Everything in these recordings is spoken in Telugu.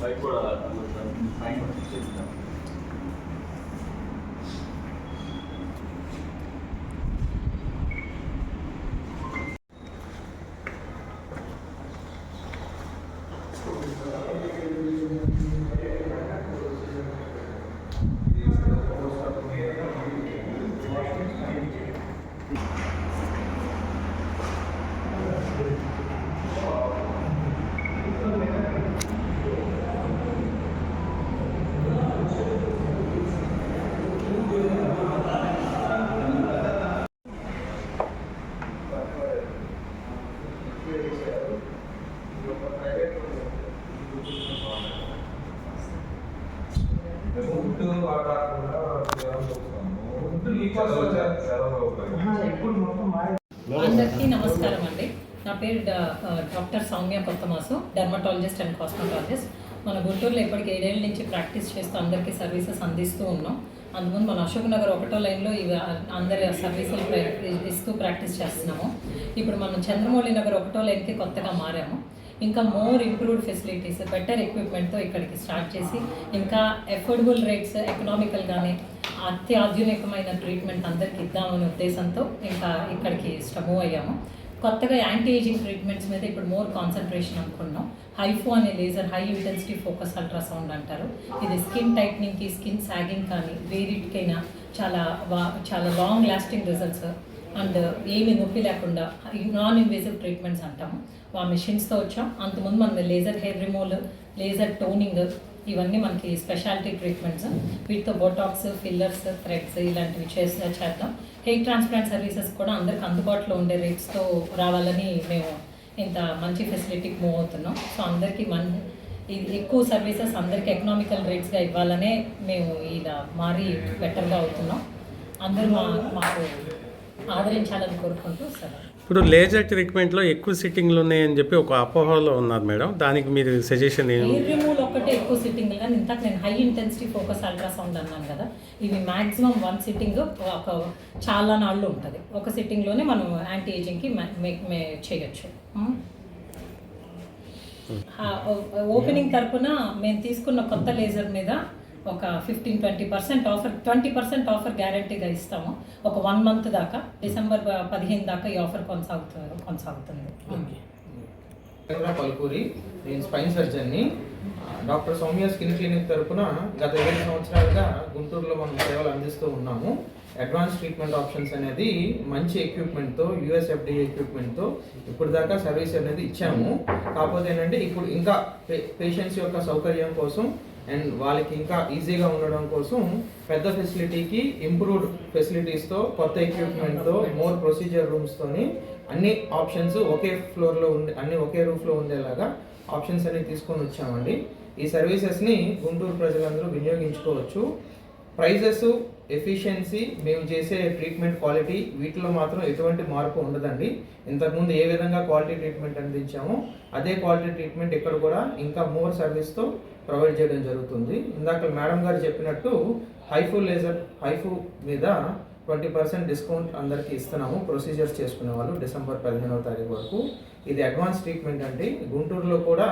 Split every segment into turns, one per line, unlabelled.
పైకి కూడా
పైకి కూడా ఫుడ్
అందరికీ నమస్కారం అండి. నా పేరు doctor Soumya Kothamasu dermatologist and cosmetologist మన గుంటూరులో ఇప్పటికి ఏడేళ్ళ నుంచి ప్రాక్టీస్ చేస్తూ అందరికీ సర్వీసెస్ అందిస్తూ ఉన్నాం. అందుముందు మన అశోక్ నగర్ ఒకటో లైన్లో ఇవి అందరి సర్వీసులు ఇస్తూ ప్రాక్టీస్ చేస్తున్నాము. ఇప్పుడు మనం చంద్రమౌళి నగర్ ఒకటో లైన్కి కొత్తగా మారాము. ఇంకా మోర్ ఇంప్రూవ్డ్ ఫెసిలిటీస్ బెటర్ ఎక్విప్మెంట్తో ఇక్కడికి స్టార్ట్ చేసి ఇంకా ఎఫోర్డబుల్ రేట్స్ ఎకనామికల్గానే అత్యాధునికమైన ట్రీట్మెంట్ అందరికి ఇద్దామనే ఉద్దేశంతో ఇంకా ఇక్కడికి మూవ్ అయ్యాము. కొత్తగా యాంటీ ఏజింగ్ ట్రీట్మెంట్స్ మీద ఇప్పుడు మోర్ కాన్సన్ట్రేషన్ అనుకున్నాం. హైఫో అనే laser high intensity focus ultrasound అంటారు. ఇది స్కిన్ టైట్నింగ్కి స్కిన్ సాగింగ్ కానీ వేరిటికైనా చాలా వా- చాలా లాంగ్ లాస్టింగ్ రిజల్ట్స్ అండ్ ఏమి నొప్పి లేకుండా నాన్ ఇన్వేసివ్ ట్రీట్మెంట్స్ అంటాము ఆ మిషన్స్తో వచ్చాం. అంతకుముందు మన laser hair removal laser toning ఇవన్నీ మనకి స్పెషాలిటీ ట్రీట్మెంట్స్ వీటితో బొటాక్స్ ఫిల్లర్స్ థ్రెడ్స్ ఇలాంటివి చేసి చేద్దాం. హెయిర్ ట్రాన్స్ప్లాంట్ సర్వీసెస్ కూడా అందరికి అందుబాటులో ఉండే రేట్స్తో రావాలని మేము ఇంత మంచి ఫెసిలిటీకి మూవ్ అవుతున్నాం. సో అందరికీ మన ఇది ఎక్కువ సర్వీసెస్ అందరికీ ఎకనామికల్ రేట్స్గా ఇవ్వాలనే మేము ఇలా మారి బెటర్గా అవుతున్నాం. అందరూ మాకు ఆదరించాలని కోరుకుంటూ సరే
ఇప్పుడు లేజర్ ట్రీట్మెంట్లో ఎక్కువ సిట్టింగ్లు ఉన్నాయని చెప్పి ఒక అపోహలో ఉన్నారు మేడం. దానికి మీరు సజెషన్
రిమూవల్ ఒక్కటే ఎక్కువ సిట్టింగ్ కానీ ఇంతకు నేను హై ఇంటెన్సిటీ ఫోకస్ అల్ట్రాసౌండ్ అన్నాను కదా. ఇవి మాక్సిమం వన్ సిట్టింగ్ ఒక చాలా నాళ్ళు ఉంటుంది. ఒక సిట్టింగ్లోనే మనం యాంటీ ఏజింగ్కి మే చేయొచ్చు. ఓపెనింగ్ తరపున మేము తీసుకున్న కొత్త లేజర్ మీద ఒక fifteen twenty percent offer twenty percent offer గ్యారంటీగా ఇస్తాము. ఒక వన్ మంత్ దాకా డిసెంబర్ పదిహేను దాకా ఈ ఆఫర్ కొనసాగుతుంది. కొనసాగుతుంది
చంద్ర నేను స్పైన్ సర్జన్ని డాక్టర్ సౌమ్య స్కిన్ క్లినిక్ తరపున గత ఏడు సంవత్సరాలుగా గుంటూరులో మనం సేవలు అందిస్తూ ఉన్నాము. అడ్వాన్స్ ట్రీట్మెంట్ ఆప్షన్స్ అనేది మంచి ఎక్విప్మెంట్తో యూఎస్ఎఫ్డిఏ ఎక్విప్మెంట్తో ఇప్పుడు దాకా సర్వీస్ అనేది ఇచ్చాము. కాకపోతే ఏంటంటే ఇప్పుడు ఇంకా పేషెంట్స్ యొక్క సౌకర్యం కోసం అండ్ వాళ్ళకి ఇంకా ఈజీగా ఉండడం కోసం పెద్ద ఫెసిలిటీకి ఇంప్రూవ్డ్ ఫెసిలిటీస్తో కొత్త ఎక్విప్మెంట్తో మోర్ ప్రొసీజర్ రూమ్స్తోని అన్ని ఆప్షన్స్ ఒకే ఫ్లోర్లో ఉండే అన్ని ఒకే రూఫ్లో ఉండేలాగా ఆప్షన్స్ అన్ని తీసుకొని వచ్చామండి. ఈ సర్వీసెస్ని గుంటూరు ప్రజలందరూ వినియోగించుకోవచ్చు. ప్రైజెస్ ఎఫిషియన్సీ మేము చేసే ట్రీట్మెంట్ క్వాలిటీ వీటిలో మాత్రం ఎటువంటి మార్పు ఉండదండి. ఇంతకుముందు ఏ విధంగా క్వాలిటీ ట్రీట్మెంట్ అందించామో అదే క్వాలిటీ ట్రీట్మెంట్ ఇక్కడ కూడా ఇంకా మోర్ సర్వీస్తో ప్రొవైడ్ చేయడం జరుగుతుంది. ఇందాక మేడం గారు చెప్పినట్టు హైఫూ లేజర్ హైఫూ మీద ట్వంటీ పర్సెంట్ డిస్కౌంట్ అందరికీ ఇస్తున్నాము. ప్రొసీజర్స్ చేసుకునే వాళ్ళు డిసెంబర్ పదిహేనవ తారీఖు వరకు. ఇది అడ్వాన్స్ ట్రీట్మెంట్ అండి. గుంటూరులో కూడా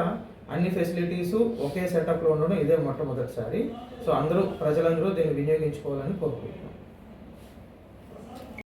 అన్ని ఫెసిలిటీస్ ఒకే సెటప్లో ఉండడం ఇదే మొట్టమొదటిసారి. సో అందరూ ప్రజలందరూ దీన్ని వినియోగించుకోవాలని కోరుకుంటున్నాం.